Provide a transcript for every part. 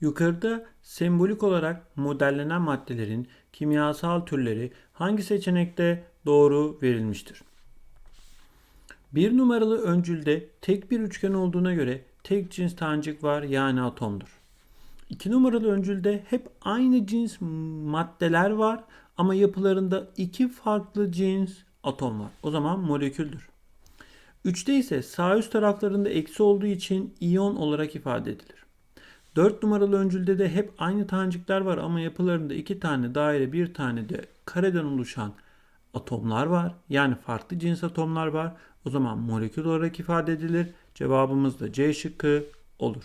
Yukarıda sembolik olarak modellenen maddelerin kimyasal türleri hangi seçenekte doğru verilmiştir? Bir numaralı öncülde tek bir üçgen olduğuna göre tek cins tanecik var yani atomdur. İki numaralı öncülde hep aynı cins maddeler var ama yapılarında iki farklı cins atom var. O zaman moleküldür. Üçte ise sağ üst taraflarında eksi olduğu için iyon olarak ifade edilir. 4 numaralı öncülde de hep aynı tanecikler var ama yapılarında iki tane daire bir tane de kareden oluşan atomlar var. Yani farklı cins atomlar var. O zaman molekül olarak ifade edilir. Cevabımız da C şıkkı olur.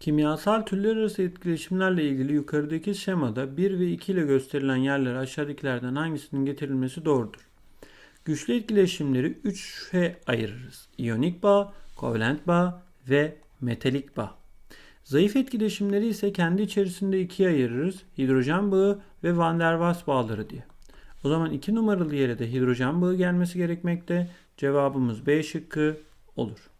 Kimyasal türler arası etkileşimlerle ilgili yukarıdaki şemada 1 ve 2 ile gösterilen yerlere aşağıdakilerden hangisinin getirilmesi doğrudur? Güçlü etkileşimleri 3'e ayırırız. İyonik bağ, kovalent bağ ve metalik bağ. Zayıf etkileşimleri ise kendi içerisinde ikiye ayırırız. Hidrojen bağı ve Van der Waals bağları diye. O zaman 2 numaralı yere de hidrojen bağı gelmesi gerekmekte. Cevabımız B şıkkı olur.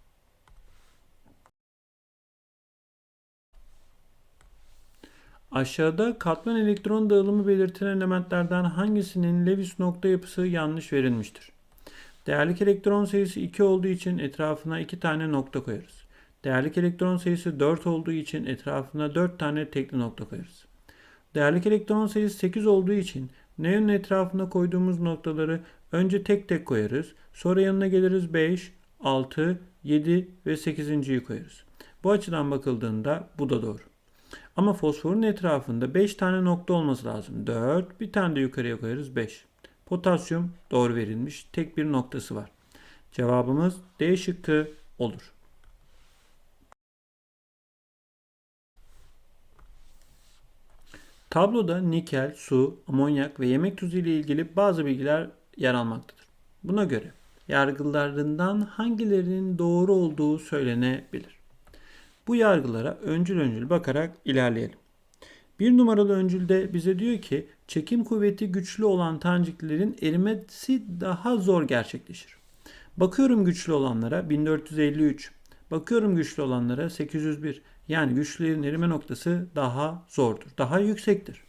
Aşağıda katman elektron dağılımı belirtilen elementlerden hangisinin Lewis nokta yapısı yanlış verilmiştir? Değerlik elektron sayısı 2 olduğu için etrafına 2 tane nokta koyarız. Değerlik elektron sayısı 4 olduğu için etrafına 4 tane tekli nokta koyarız. Değerlik elektron sayısı 8 olduğu için neonun etrafına koyduğumuz noktaları önce tek tek koyarız. Sonra yanına geliriz 5, 6, 7 ve 8.yi koyarız. Bu açıdan bakıldığında bu da doğru. Ama fosforun etrafında 5 tane nokta olması lazım. 4, bir tane de yukarıya koyarız 5. Potasyum doğru verilmiş. Tek bir noktası var. Cevabımız D şıkkı olur. Tabloda nikel, su, amonyak ve yemek tuzu ile ilgili bazı bilgiler yer almaktadır. Buna göre yargılarından hangilerinin doğru olduğu söylenebilir. Bu yargılara öncül öncül bakarak ilerleyelim. Bir numaralı öncülde bize diyor ki çekim kuvveti güçlü olan taneciklerin erimesi daha zor gerçekleşir. Bakıyorum güçlü olanlara 1453, bakıyorum güçlü olanlara 801. Yani güçlülerin erime noktası daha zordur, daha yüksektir.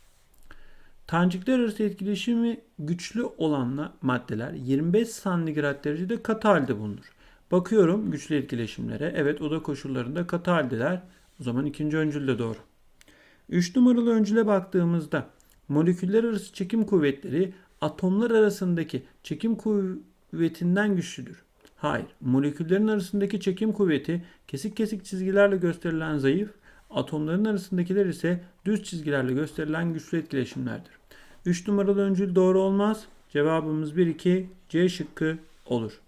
Tanecikler arası etkileşimi güçlü olan maddeler 25 santigrat derecede katı halde bulunur. Bakıyorum güçlü etkileşimlere. Evet oda koşullarında katı haldeler. O zaman ikinci öncül de doğru. 3 numaralı öncüle baktığımızda moleküller arası çekim kuvvetleri atomlar arasındaki çekim kuvvetinden güçlüdür. Hayır, moleküllerin arasındaki çekim kuvveti kesik kesik çizgilerle gösterilen zayıf, atomların arasındakiler ise düz çizgilerle gösterilen güçlü etkileşimlerdir. 3 numaralı öncül doğru olmaz. Cevabımız 1 2 C şıkkı olur.